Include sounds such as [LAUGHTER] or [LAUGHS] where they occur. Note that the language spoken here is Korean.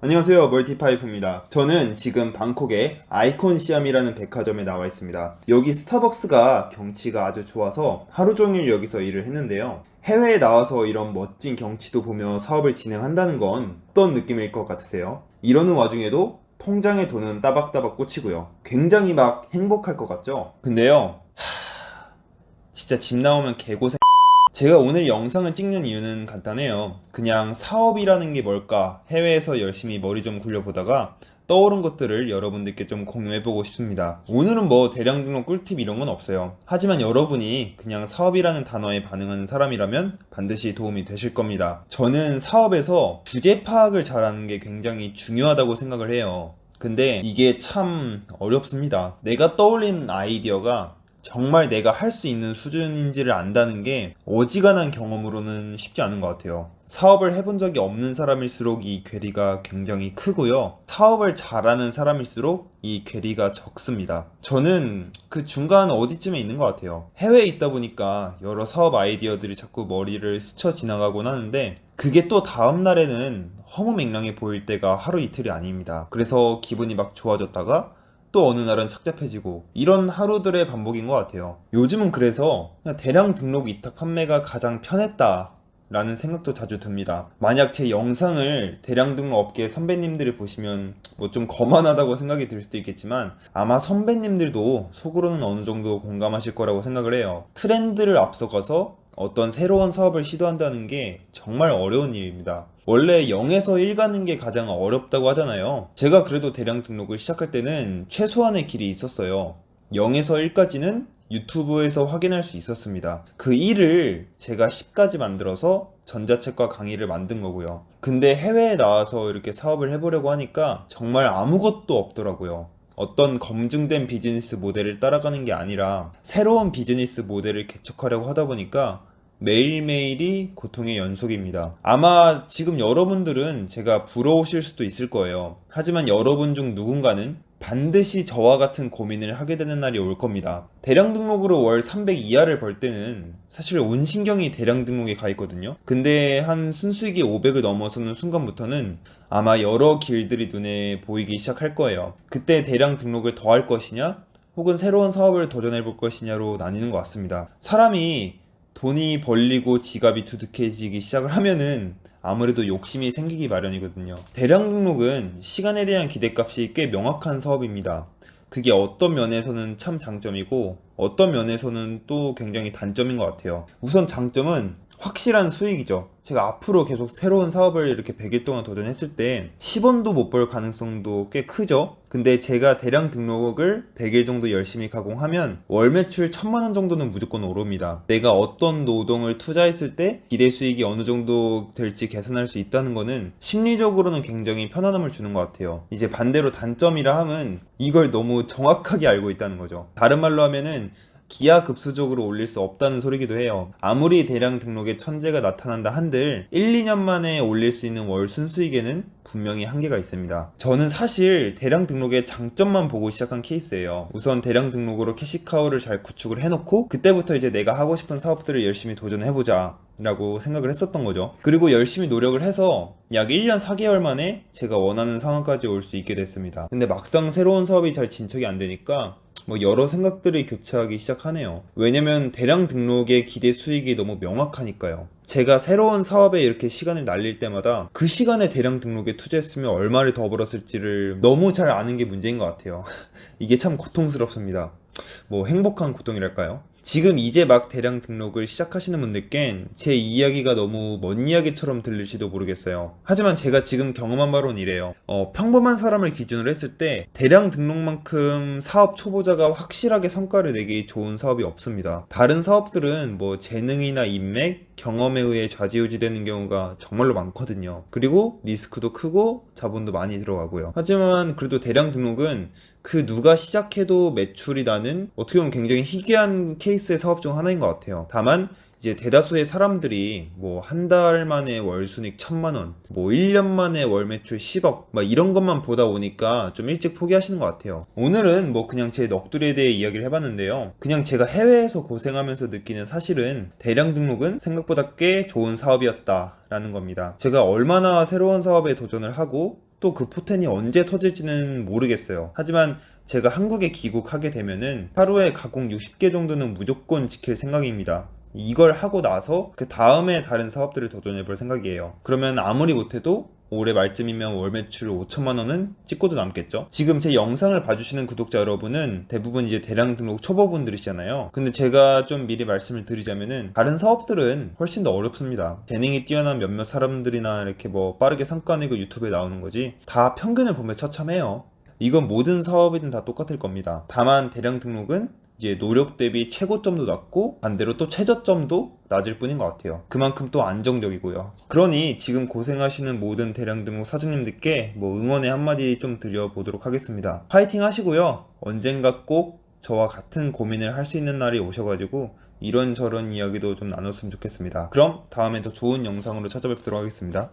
안녕하세요 멀티파이프입니다. 저는 지금 방콕의 아이콘 시암이라는 백화점에 나와 있습니다. 여기 스타벅스가 경치가 아주 좋아서 하루 종일 여기서 일을 했는데요. 해외에 나와서 이런 멋진 경치도 보며 사업을 진행한다는 건 어떤 느낌일 것 같으세요? 이러는 와중에도 통장에 돈은 따박따박 꽂히고요. 굉장히 막 행복할 것 같죠? 근데요 하... 진짜 집 나오면 개고생 제가 오늘 영상을 찍는 이유는 간단해요. 그냥 사업이라는 게 뭘까 해외에서 열심히 머리 좀 굴려보다가 떠오른 것들을 여러분들께 좀 공유해보고 싶습니다. 오늘은 뭐 대량 등록 꿀팁 이런 건 없어요. 하지만 여러분이 그냥 사업이라는 단어에 반응하는 사람이라면 반드시 도움이 되실 겁니다. 저는 사업에서 주제 파악을 잘하는 게 굉장히 중요하다고 생각을 해요. 근데 이게 참 어렵습니다. 내가 떠올린 아이디어가 정말 내가 할 수 있는 수준인지를 안다는 게 어지간한 경험으로는 쉽지 않은 것 같아요. 사업을 해본 적이 없는 사람일수록 이 괴리가 굉장히 크고요. 사업을 잘하는 사람일수록 이 괴리가 적습니다. 저는 그 중간 어디쯤에 있는 것 같아요. 해외에 있다 보니까 여러 사업 아이디어들이 자꾸 머리를 스쳐 지나가곤 하는데 그게 또 다음 날에는 허무맹랑해 보일 때가 하루 이틀이 아닙니다. 그래서 기분이 막 좋아졌다가 또 어느 날은 착잡해지고 이런 하루들의 반복인 것 같아요. 요즘은 그래서 대량 등록 위탁 판매가 가장 편했다. 라는 생각도 자주 듭니다. 만약 제 영상을 대량 등록 업계 선배님들이 보시면 뭐 좀 거만하다고 생각이 들 수도 있겠지만 아마 선배님들도 속으로는 어느 정도 공감하실 거라고 생각을 해요. 트렌드를 앞서가서 어떤 새로운 사업을 시도한다는 게 정말 어려운 일입니다. 원래 0에서 1 가는 게 가장 어렵다고 하잖아요. 제가 그래도 대량 등록을 시작할 때는 최소한의 길이 있었어요. 0에서 1까지는 유튜브에서 확인할 수 있었습니다. 그 1을 제가 10까지 만들어서 전자책과 강의를 만든 거고요. 근데 해외에 나와서 이렇게 사업을 해보려고 하니까 정말 아무것도 없더라고요. 어떤 검증된 비즈니스 모델을 따라가는 게 아니라 새로운 비즈니스 모델을 개척하려고 하다 보니까 매일매일이 고통의 연속입니다. 아마 지금 여러분들은 제가 부러우실 수도 있을 거예요. 하지만 여러분 중 누군가는 반드시 저와 같은 고민을 하게 되는 날이 올 겁니다. 대량 등록으로 월 300 이하를 벌 때는 사실 온 신경이 대량 등록에 가 있거든요. 근데 한 순수익이 500을 넘어서는 순간부터는 아마 여러 길들이 눈에 보이기 시작할 거예요. 그때 대량 등록을 더 할 것이냐, 혹은 새로운 사업을 도전해 볼 것이냐로 나뉘는 것 같습니다. 사람이 돈이 벌리고 지갑이 두둑해지기 시작을 하면은 아무래도 욕심이 생기기 마련이거든요. 대량 등록은 시간에 대한 기대값이 꽤 명확한 사업입니다. 그게 어떤 면에서는 참 장점이고 어떤 면에서는 또 굉장히 단점인 것 같아요. 우선 장점은 확실한 수익이죠. 제가 앞으로 계속 새로운 사업을 이렇게 100일 동안 도전했을 때 10원도 못 벌 가능성도 꽤 크죠. 근데 제가 대량 등록을 100일 정도 열심히 가공하면 월 매출 1000만 원 정도는 무조건 오릅니다. 내가 어떤 노동을 투자했을 때 기대 수익이 어느 정도 될지 계산할 수 있다는 거는 심리적으로는 굉장히 편안함을 주는 것 같아요. 이제 반대로 단점이라 함은 이걸 너무 정확하게 알고 있다는 거죠. 다른 말로 하면은 기하급수적으로 올릴 수 없다는 소리기도 해요. 아무리 대량 등록에 천재가 나타난다 한들 1, 2년 만에 올릴 수 있는 월 순수익에는 분명히 한계가 있습니다. 저는 사실 대량 등록의 장점만 보고 시작한 케이스예요. 우선 대량 등록으로 캐시카우를 잘 구축을 해놓고 그때부터 이제 내가 하고 싶은 사업들을 열심히 도전해보자. 라고 생각을 했었던 거죠. 그리고 열심히 노력을 해서 약 1년 4개월 만에 제가 원하는 상황까지 올 수 있게 됐습니다. 근데 막상 새로운 사업이 잘 진척이 안 되니까 뭐 여러 생각들이 교차하기 시작하네요. 왜냐면 대량 등록의 기대 수익이 너무 명확하니까요. 제가 새로운 사업에 이렇게 시간을 날릴 때마다 그 시간에 대량 등록에 투자했으면 얼마를 더 벌었을지를 너무 잘 아는 게 문제인 것 같아요. [LAUGHS] 이게 참 고통스럽습니다. 뭐 행복한 고통이랄까요? 지금 이제 막 대량 등록을 시작하시는 분들께는 제 이야기가 너무 먼 이야기처럼 들릴지도 모르겠어요. 하지만 제가 지금 경험한 바로는 이래요. 어, 평범한 사람을 기준으로 했을 때 대량 등록만큼 사업 초보자가 확실하게 성과를 내기 좋은 사업이 없습니다. 다른 사업들은 뭐 재능이나 인맥, 경험에 의해 좌지우지되는 경우가 정말로 많거든요. 그리고 리스크도 크고 자본도 많이 들어가고요. 하지만 그래도 대량 등록은 그 누가 시작해도 매출이 나는 어떻게 보면 굉장히 희귀한 케이스 의 사업 중 하나인 것 같아요. 다만 이제 대다수의 사람들이 뭐 한 달 만에 월 순익 천만 원, 뭐 1년 만에 월 매출 10억, 막 이런 것만 보다 보니까 좀 일찍 포기하시는 것 같아요. 오늘은 뭐 그냥 제 넋두리에 대해 이야기를 해봤는데요. 그냥 제가 해외에서 고생하면서 느끼는 사실은 대량 등록은 생각보다 꽤 좋은 사업이었다. 라는 겁니다. 제가 얼마나 새로운 사업에 도전을 하고 또 그 포텐이 언제 터질지는 모르겠어요. 하지만 제가 한국에 귀국하게 되면은 하루에 가공 60개 정도는 무조건 지킬 생각입니다. 이걸 하고 나서 그 다음에 다른 사업들을 도전해 볼 생각이에요. 그러면 아무리 못해도 올해 말쯤이면 월 매출 5천만 원은 찍고도 남겠죠. 지금 제 영상을 봐주시는 구독자 여러분은 대부분 이제 대량 등록 초보분들이시잖아요. 근데 제가 좀 미리 말씀을 드리자면은 다른 사업들은 훨씬 더 어렵습니다. 재능이 뛰어난 몇몇 사람들이나 이렇게 뭐 빠르게 내고 유튜브에 나오는 거지 다 평균을 보면 처참해요. 이건 모든 사업이든 다 똑같을 겁니다. 다만 대량 등록은 이제 노력 대비 최고점도 낮고 반대로 또 최저점도 낮을 뿐인 것 같아요. 그만큼 또 안정적이고요. 그러니 지금 고생하시는 모든 대량 등록 사장님들께 뭐 응원의 한마디 좀 드려보도록 하겠습니다. 파이팅 하시고요. 언젠가 꼭 저와 같은 고민을 할 수 있는 날이 오셔가지고 이런저런 이야기도 좀 나눴으면 좋겠습니다. 그럼 다음에 더 좋은 영상으로 찾아뵙도록 하겠습니다.